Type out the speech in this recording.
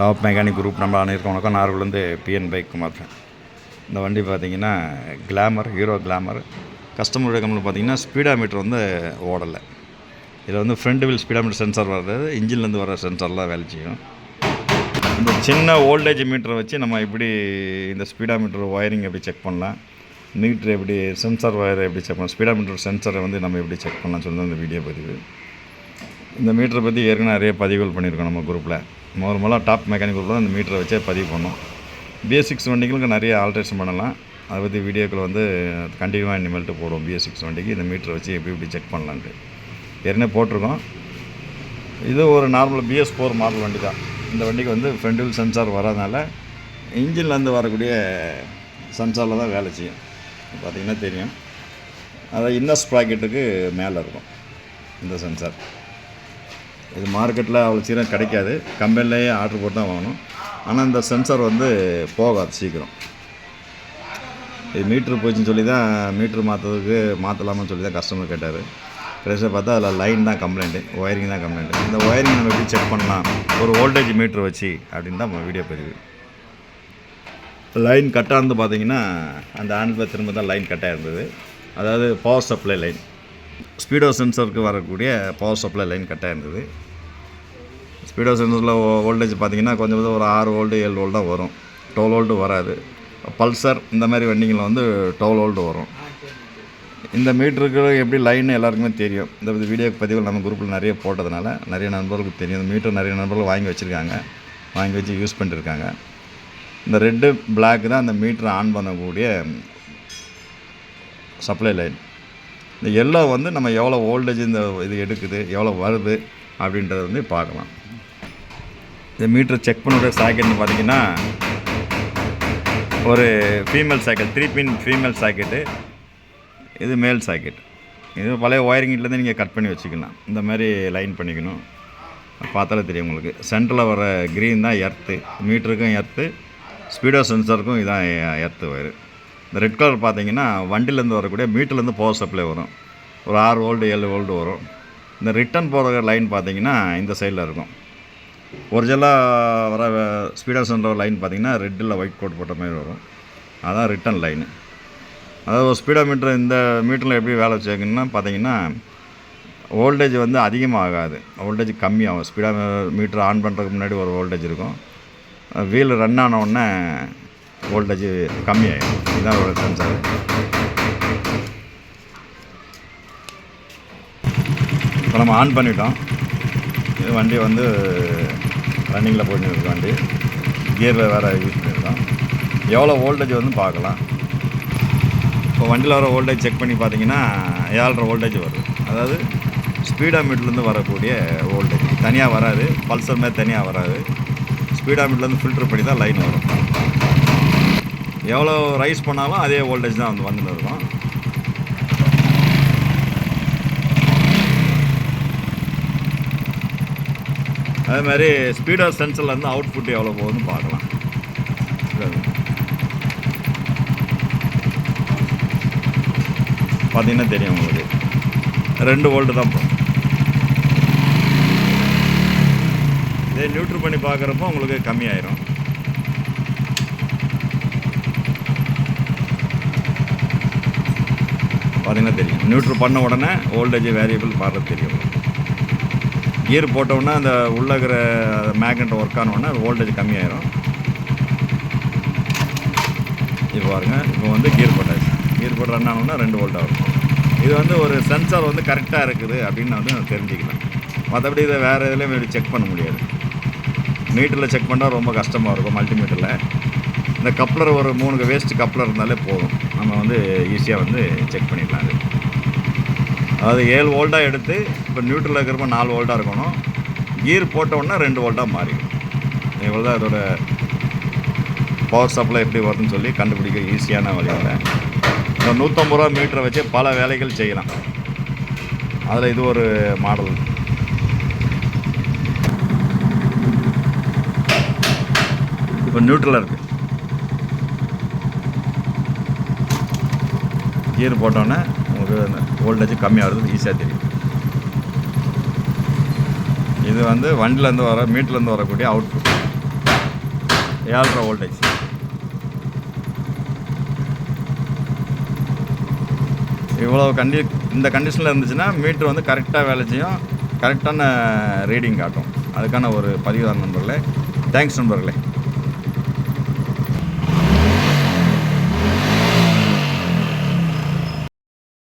Top mechanic group நம்ம அனைவருக்கும் வணக்கம். நார்கோலேருந்து பிஎன் பைக் குமார் இந்த வண்டி பார்த்திங்கன்னா கிளாமர் ஹீரோ கிளாமர் கஸ்டமருடைய கம்பெனி பார்த்தீங்கன்னா ஸ்பீடா மீட்டர் வந்து ஓடலை. இதில் வந்து front wheel speedometer sensor வர்றது இன்ஜின்லேருந்து வர சென்சார்லாம் வேலை செய்யும். இந்த சின்ன ஓல்டேஜ் மீட்டரை வச்சு நம்ம எப்படி இந்த ஸ்பீடா மீட்டர் ஒயரிங் எப்படி செக் பண்ணலாம்? மீட்ரு எப்படி சென்சார் ஒயரை எப்படி செக் பண்ணலாம்? ஸ்பீடா மீட்டர் சென்சாரை வந்து நம்ம எப்படி செக் பண்ணலாம் சொல்லி இந்த வீடியோ பதிவு. இந்த மீட்டரை பற்றி ஏற்கனவே நிறைய பதிவுகள் பண்ணியிருக்கோம் நம்ம குரூப்பில் முதல் முதல்ல டாப் மெக்கானிக் குரூப்பில் இந்த மீட்டரை வச்சே பதிவு பண்ணோம். பிஎஸ் வண்டிகளுக்கு நிறைய ஆல்ட்ரேஷன் பண்ணலாம். அதை பற்றி வீடியோக்கள் வந்து கண்டினியூவாக இனிமேல்ட்டு போடுவோம் பிஎஸ்சிக்ஸ் வண்டிக்கு. இந்த மீட்டரை வச்சு எப்படி எப்படி செக் பண்ணலான்ட்டு. ஏற்கனவே போட்டிருக்கோம். இது ஒரு நார்மல் பிஎஸ் ஃபோர் மாடல் வண்டி தான். இந்த வண்டிக்கு வந்து ஃப்ரெண்டில் சென்சார் வராதனால இன்ஜின்லேருந்து வரக்கூடிய சென்சாரில் தான் வேலை செய்யும். பார்த்தீங்கன்னா தெரியும். அதை இன்னஸ் ப்ராக்கெட்டுக்கு மேலே இருக்கும். இந்த சென்சார் இது மார்க்கெட்டில் அவ்வளோ சீக்கிரம் கிடைக்காது. கம்பெனிலேயே ஆர்டர் போட்டு தான் வாங்கணும். ஆனால் இந்த சென்சார் வந்து போகாது சீக்கிரம். இது மீட்ரு போச்சுன்னு சொல்லி தான் மீட்ரு மாற்றுறதுக்கு மாற்றலாமான்னு சொல்லி தான் கஸ்டமர் கேட்டார். கடைசியாக பார்த்தா அதில் லைன் தான் கம்ப்ளைண்ட்டு ஒயரிங் தான் கம்ப்ளைண்ட்டு இந்த ஒயரிங் நம்ம எப்படி செக் பண்ணலாம்? ஒரு வோல்டேஜ் மீட்ரு வச்சு அப்படின்னு தான் வீடியோ பதிவு. லைன் கட்டாக இருந்து பார்த்தீங்கன்னா அந்த ஆண்டில் திரும்ப தான் லைன் கட்டாக இருந்தது அதாவது பவர் சப்ளை லைன் ஸ்பீடோ சென்சருக்கு வரக்கூடிய பவர் சப்ளை லைன் கட்டாக இருந்தது. ஸ்பீடோ சென்சரில் வோல்டேஜ் பார்த்தீங்கன்னா கொஞ்சம் கொஞ்சம் ஒரு ஆறு வோல்டு ஏழு வோல்ட் தான் வரும். டுவெல் வோல்டு வராது. பல்சர் இந்த மாதிரி வண்டிங்களில் வந்து டுவெல் வோல்டு வரும். இந்த மீட்டருக்கு எப்படி லைன் எல்லாருக்குமே தெரியும். இந்த வீடியோ பதிவுகள் நம்ம குரூப்பில் நிறைய போட்டதுனால நிறைய நண்பர்களுக்கு தெரியும். இந்த மீட்டர் நிறைய நண்பர்கள் வாங்கி வச்சுருக்காங்க. வாங்கி வச்சு யூஸ் பண்ணிட்டுருக்காங்க இந்த ரெட்டு பிளாக் தான் அந்த மீட்டரை ஆன் பண்ணக்கூடிய சப்ளை லைன். இந்த எல்லோ வந்து நம்ம எவ்வளோ ஓல்டேஜ் இந்த இது எடுக்குது எவ்வளோ வருது அப்படின்றத வந்து பார்க்கலாம். இந்த மீட்டர் செக் பண்ணுற சாக்கெட்னு பார்த்தீங்கன்னா ஒரு female socket three pin female socket இது மேல் சாக்கெட் இது பழைய ஒயரிங்லேருந்து நீங்கள் கட் பண்ணி வச்சுக்கலாம். இந்த மாதிரி லைன் பண்ணிக்கணும். பார்த்தாலே தெரியும் உங்களுக்கு. சென்டரில் வர க்ரீன் தான் எர்த்து மீட்டருக்கும் எர்த்து ஸ்பீடோ சென்சருக்கும் இதான் எர்த்து வயரு இந்த ரெட் கலர் பார்த்தீங்கன்னா வண்டிலேருந்து வரக்கூடிய மீட்டிலேருந்து பவர் சப்ளை வரும். ஒரு ஆறு ஓல்டு ஏழு ஓல்டு வரும். இந்த ரிட்டன் போகிற லைன் பார்த்தீங்கன்னா இந்த சைடில் இருக்கும். ஒரிஜினலாக வர ஸ்பீடாக சென்டர் லைன் பார்த்தீங்கன்னா ரெட்டில் ஒயிட் கோட் போட்ட மாதிரி வரும். அதான் ரிட்டன் லைனு அதாவது ஒரு ஸ்பீடோ மீட்டர் இந்த மீட்டரில் எப்படி வேலை வச்சுருக்குன்னா பார்த்தீங்கன்னா ஓல்டேஜ் வந்து அதிகமாகாது. வோல்டேஜ் கம்மியாகும். ஸ்பீடா மீட்டர் ஆன் பண்ணுறதுக்கு முன்னாடி ஒரு வோல்டேஜ் இருக்கும். வீல் ரன் ஆன உடனே வோல்டேஜ் கம்மியாகிடும் இதுதான் ஒரு சென்சார் இப்போ நம்ம ஆன் பண்ணிட்டோம். இது வண்டி வந்து ரன்னிங்கில் போயிட்டு இருக்கு வண்டி. கியரில் வேறு யூஸ் பண்ணியிருக்கோம் எவ்வளோ வோல்டேஜ் வந்து பார்க்கலாம். இப்போ வண்டியில் வர வோல்டேஜ் செக் பண்ணி பார்த்தீங்கன்னா ஏழரை வோல்டேஜ் வருது. அதாவது ஸ்பீடாமீட்டர்லேருந்து வரக்கூடிய வோல்டேஜ் தனியாக வராது. பல்சர் மாதிரி தனியாக வராது. ஸ்பீடா மீட்டர்லேருந்து ஃபில்டர் பண்ணி தான் லைன் வரும். எவ்வளோ ரைஸ் பண்ணாலும் அதே வோல்டேஜ் தான் வந்து வந்துட்டு இருக்கும். அதே மாதிரி ஸ்பீடோ சென்சர்லேருந்து அவுட்புட் எவ்வளோ போகுதுன்னு பார்க்கலாம். பார்த்தீங்கன்னா தெரியும் உங்களுக்கு. ரெண்டு வோல்ட்டு தான் போகும். இதே நியூட்ரு பண்ணி பார்க்குறப்போ உங்களுக்கு கம்மியாயிரும். பார்த்தீங்கன்னா தெரியும். நியூட்ரு பண்ண உடனே ஓல்டேஜ் வேரியபிள் பார்க்கறது தெரியும். கியர் போட்டோன்னா அந்த உள்ளே இருக்கிற மேக்னெட் ஒர்க் ஆனோடனே ஓல்டேஜ் கம்மியாயிரும். இப்போ பாருங்கள் இப்போ வந்து கியர் போட்டாச்சு. கியர் போட்டு ரன் ஆனோன்னா ரெண்டு வோல்ட் ஆகும். இது வந்து ஒரு சென்சார் வந்து கரெக்டாக இருக்குது அப்படின்னு வந்து நான் தெரிஞ்சுக்கலாம் மற்றபடி இதை வேறு இதுலேயும் செக் பண்ண முடியாது. மீட்டரில் செக் பண்ணால் ரொம்ப கஷ்டமாக இருக்கும் மல்டிமீட்டரில் இந்த கப்ளர் ஒரு மூணு வேஸ்ட் கப்ளர் இருந்தாலே போதும். நம்ம வந்து ஈஸியாக வந்து செக் பண்ணிடலாம் அது. அதாவது ஏழு வோல்ட்டாக எடுத்து இப்போ நியூட்ரலில் இருக்கிறப்ப நாலு வோல்ட்டாக இருக்கணும். கீர் போட்டோன்னா ரெண்டு வோல்ட்டாக மாறிடும். இவ்வளோ தான் இதோட பவர் சப்ளை எப்படி வருதுன்னு சொல்லி கண்டுபிடிக்க ஈஸியான வழியில். இந்த நூற்றம்பது ரூபா மீட்டரை வச்சு பல வேலைகள் செய்யலாம். அதில் இது ஒரு மாடல் இப்போ நியூட்ரலாக இருக்குது கீர் போட்டோன்னே உங்களுக்கு வோல்டேஜ் கம்மியாகிறது ஈஸியாக தெரியும். இது வந்து வண்டிலேருந்து வர மீட்டர்லேருந்து வரக்கூடிய அவுட்புட் ஏழ்ரை வோல்டேஜ் இவ்வளோ கண்டி இந்த கண்டிஷனில் இருந்துச்சுன்னா மீட்ரு வந்து கரெக்டாக வேலை செய்யும். கரெக்டான ரீடிங் காட்டும். அதுக்கான ஒரு பதிவு தான் நண்பர்களே. தேங்க்ஸ் நண்பர்களே.